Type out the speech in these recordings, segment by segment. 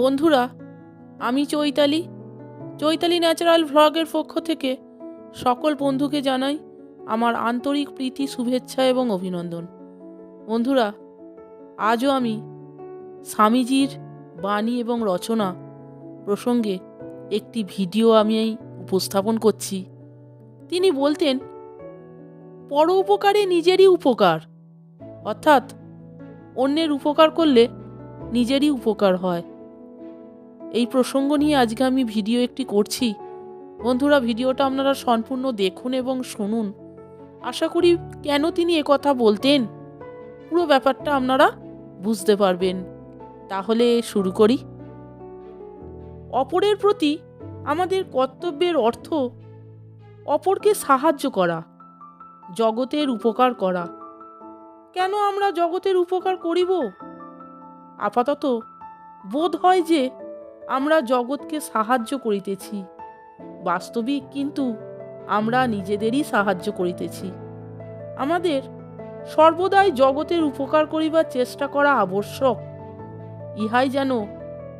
বন্ধুরা, আমি চৈতালি। চৈতালি ন্যাচারাল ভ্লগের পক্ষ থেকে সকল বন্ধুকে জানাই আমার আন্তরিক প্রীতি, শুভেচ্ছা এবং অভিনন্দন। বন্ধুরা, আজও আমি স্বামীজির বাণী এবং রচনা প্রসঙ্গে একটি ভিডিও আমি উপস্থাপন করছি। তিনি বলতেন পর উপকারে নিজেরই উপকার। অর্থাৎ, অন্যের উপকার করলে নিজেরই উপকার হয়। এই প্রসঙ্গ নিয়ে আজকে আমি ভিডিও একটি করছি। বন্ধুরা, ভিডিওটা আপনারা সম্পূর্ণ দেখুন এবং শুনুন। আশা করি কেন তিনি কথা বলতেন? পুরো ব্যাপারটা আপনারা বুঝতে পারবেন। তাহলে শুরু করি। অপরের প্রতি আমাদের কর্তব্যের অর্থ অপরকে সাহায্য করা, জগতের উপকার করা। কেন আমরা জগতের উপকার করিব? আপাতত বোধ হয় যে আমরা জগৎকে সাহায্য করিতেছি। বাস্তবিক কিন্তু আমরা নিজেদেরই সাহায্য করিতেছি। আমাদের সর্বদাই জগতের উপকার করিবার চেষ্টা করা আবশ্যক। ইহাই যেন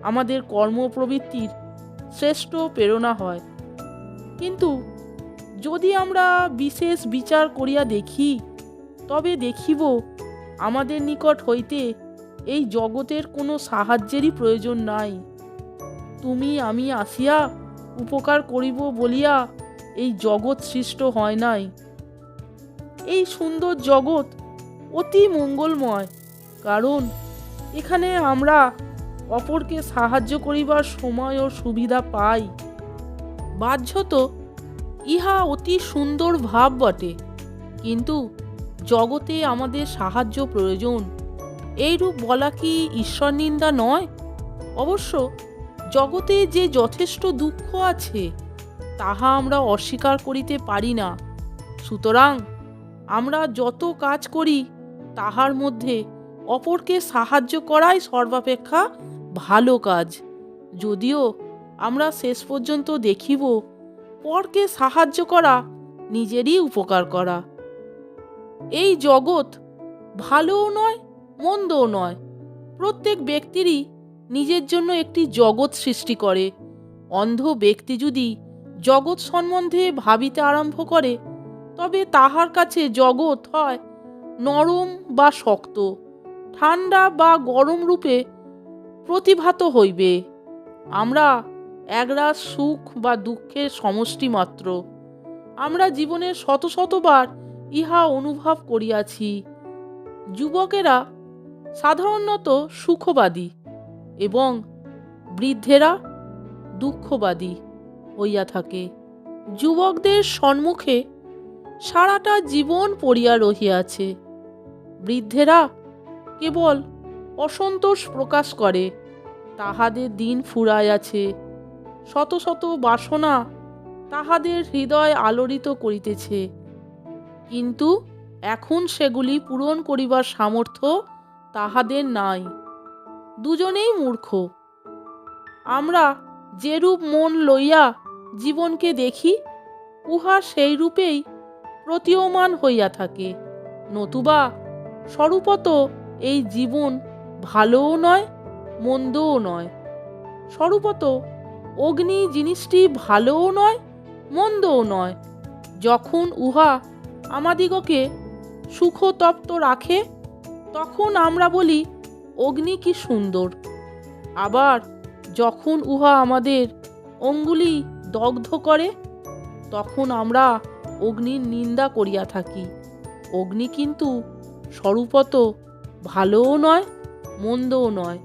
আমাদের কর্মপ্রবৃত্তির শ্রেষ্ঠ প্রেরণা হয়। কিন্তু যদি আমরা বিশেষ বিচার করিয়া দেখি, তবে দেখিব আমাদের নিকট হইতে এই জগতের কোনো সাহায্যেরই প্রয়োজন নাই। তুমি, আমি আসিয়া উপকার করিব বলিয়া এই জগৎ সৃষ্ট হয় নাই। এই সুন্দর জগৎ অতি মঙ্গলময়, কারণ এখানে আমরা অপরকে সাহায্য করিবার সময় ও সুবিধা পাই। বাহ্যত ইহা অতি সুন্দর ভাব বটে, কিন্তু জগতে আমাদের সাহায্য প্রয়োজন। এইরূপ বলা কি ঈশ্বর নিন্দা নয়? অবশ্য জগতে যে যথেষ্ট দুঃখ আছে, তাহা আমরা অস্বীকার করিতে পারি না। সুতরাং আমরা যত কাজ করি, তাহার মধ্যে অপরকে সাহায্য করাই সর্বাপেক্ষা ভালো কাজ। যদিও আমরা শেষ পর্যন্ত দেখিব, পরকে সাহায্য করা নিজেরই উপকার করা। এই জগৎ ভালোও নয়, মন্দও নয়। প্রত্যেক ব্যক্তিরই নিজের জন্য একটি জগৎ সৃষ্টি করে। অন্ধ ব্যক্তি যদি জগৎ সম্বন্ধে ভাবিতে আরম্ভ করে, তবে তাহার কাছে জগৎ হয় নরম বা শক্ত, ঠান্ডা বা গরম রূপে প্রতিভাত হইবে। আমরা একরাশ সুখ বা দুঃখের সমষ্টি মাত্র। আমরা জীবনের শত শতবার ইহা অনুভব করিয়াছি। যুবকেরা সাধারণত সুখবাদী। এবং বৃদ্ধেরা দুঃখবাদী হইয়া থাকে। যুবকদের সম্মুখে সারাটা জীবন পড়িয়া রহিয়াছে। বৃদ্ধেরা কেবল অসন্তোষ প্রকাশ করে, তাহাদের দিন ফুরাইয়াছে। শত শত বাসনা তাহাদের হৃদয় আলোড়িত করিতেছে। কিন্তু এখন সেগুলি পূরণ করিবার সামর্থ্য তাহাদের নাই। দুজনেই মূর্খ। আমরা যেরূপ মন লইয়া জীবনকে দেখি, উহা সেই রূপেই প্রতীয়মান হইয়া থাকে। নতুবা স্বরূপত এই জীবন ভালোও নয়, মন্দও নয়। স্বরূপত অগ্নি জিনিসটি ভালোও নয়, মন্দও নয়। যখন উহা আমাদিগকে সুখতপ্ত রাখে, তখন আমরা বলি অগ্নি কি সুন্দর। আবার যখন উহা আমাদের অঙ্গুলি দগ্ধ করে, তখন আমরা অগ্নির নিন্দা করিয়া থাকি। অগ্নি কিন্তু স্বরূপত ভালোও নয়, মন্দও নয়।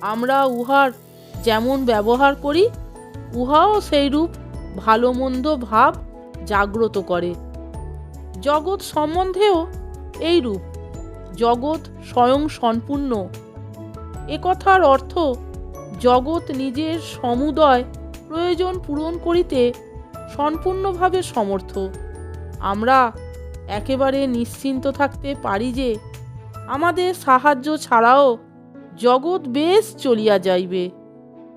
আমরা উহার যেমন ব্যবহার করি, উহাও সেইরূপ ভালো মন্দ ভাব জাগ্রত করে। জগৎ সম্বন্ধেও এইরূপ। জগৎ স্বয়ং সম্পূর্ণ। একথার অর্থ, জগৎ নিজের সমুদয় প্রয়োজন পূরণ করিতে সম্পূর্ণভাবে সমর্থ। আমরা একেবারে নিশ্চিন্ত থাকতে পারি যে, আমাদের সাহায্য ছাড়াও জগৎ বেশ চলিয়া যাইবে।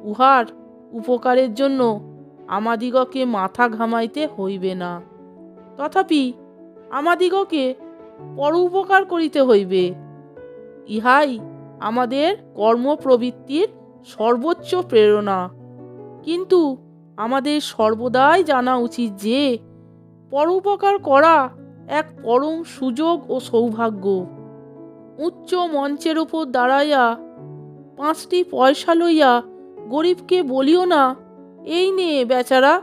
উহার উপকারের জন্য আমাদিগকে মাথা ঘামাইতে হইবে না। তথাপি আমাদিগকে পর উপকার করিতে হইবে। ইহাই আমাদের কর্মপ্রবৃত্তির সর্বোচ্চ প্রেরণা। কিন্তু আমাদের সর্বদাই জানা উচিত যে, পরোপকার করা এক পরম সুযোগ ও সৌভাগ্য। উচ্চ মঞ্চের উপর দাঁড়াইয়া পাঁচটি পয়সা লইয়া গরিবকে বলিও না, এই নিয়ে বেচারা,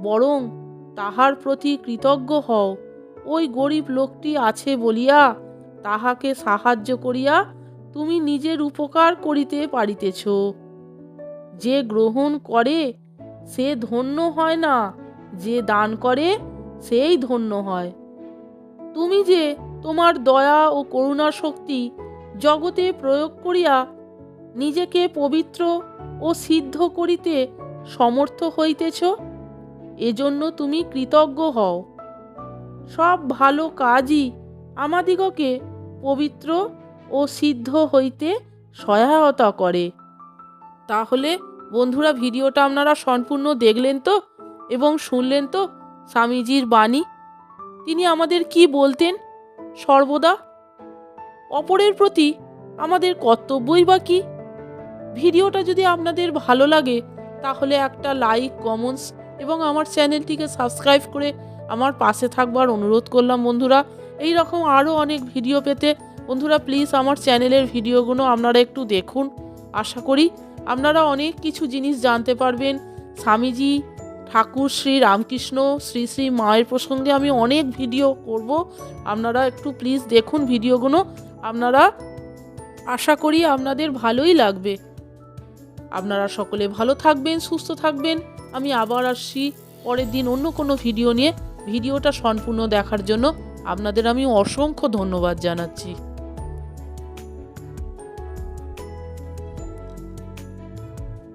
বরং তাহার প্রতি কৃতজ্ঞ হও। ওই গরিব লোকটি আছে বলিয়া তাহাকে সাহায্য করিয়া তুমি নিজের উপকার করিতে পারিতেছ। যে গ্রহণ করে, সে ধন্য হয় না, যে দান করে, সেই ধন্য হয়। তুমি যে তোমার দয়া ও করুণা শক্তি জগতে প্রয়োগ করিয়া নিজেকে পবিত্র ও সিদ্ধ করিতে সমর্থ হইতেছ, এজন্য তুমি কৃতজ্ঞ হও। সব ভালো কাজই আমাদিগকে পবিত্র ও সিদ্ধ হইতে সহায়তা করে। তাহলে বন্ধুরা ভিডিওটা আপনারা সম্পূর্ণ দেখলেন তো এবং শুনলেন তো স্বামীজির বাণী? তিনি আমাদের কি বলতেন? সর্বদা অপরের প্রতি আমাদের কর্তব্যই বা কী? ভিডিওটা যদি আপনাদের ভালো লাগে তাহলে একটা লাইক কমেন্টস এবং আমার চ্যানেলটিকে সাবস্ক্রাইব করে আমার পাশে থাকবার অনুরোধ করলাম বন্ধুরা। এই রকম আরও অনেক ভিডিও পেতে বন্ধুরা প্লিজ আমার চ্যানেলের ভিডিওগুলো আপনারা একটু দেখুন। আশা করি আপনারা অনেক কিছু জিনিস জানতে পারবেন। স্বামীজি, ঠাকুর শ্রী রামকৃষ্ণ, শ্রী শ্রী মায়ের প্রসঙ্গে আমি অনেক ভিডিও করব। আপনারা একটু প্লিজ দেখুন ভিডিওগুলো আপনারা আশা করি আপনাদের ভালোই লাগবে। আপনারা সকলে ভালো থাকবেন, সুস্থ থাকবেন। আমি আবার আসছি পরের দিন অন্য কোনো ভিডিও নিয়ে। ভিডিওটা সম্পূর্ণ দেখার জন্য আপনাদের আমি অসংখ্য ধন্যবাদ জানাচ্ছি।